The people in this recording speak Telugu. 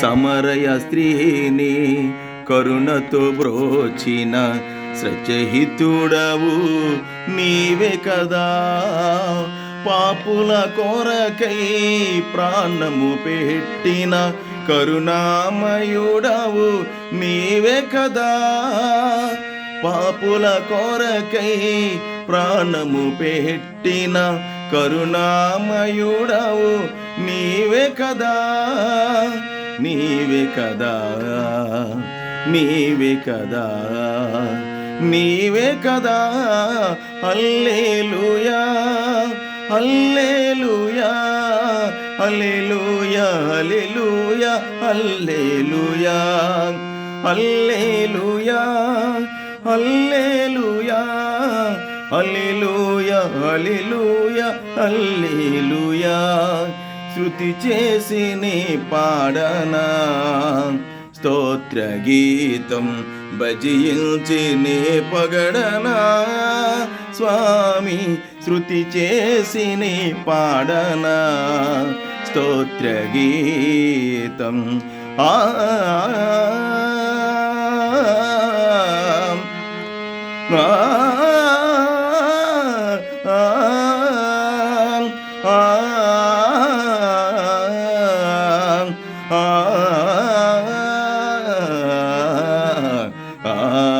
సమరయ స్త్రీని కరుణతో బ్రోచిన సచహితుడవు నీవే కదా. పాపుల కొరకై ప్రాణము పెట్టిన కరుణామయుడవు నీవే కదా. పాపుల కొరకై ప్రాణము పెట్టిన కరుణామయుడవు నీవే కదా నీవే కదా నీవే కదా నీవే కదా. అల్లేలుయా అల్లేలుయా అల్లేలుయా అల్లేలుయా అల్లేలుయా అల్లేలుయా అల్లె హల్లెలూయా హల్లెలూయా హల్లెలూయా. శృతి చేసి నీ పాడనా స్తోత్ర గీతం భజించి నీ పగడనా. స్వామి శృతి చేసి నీ పాడనా స్తోత్ర గీతం. ఆ ఆ Uh...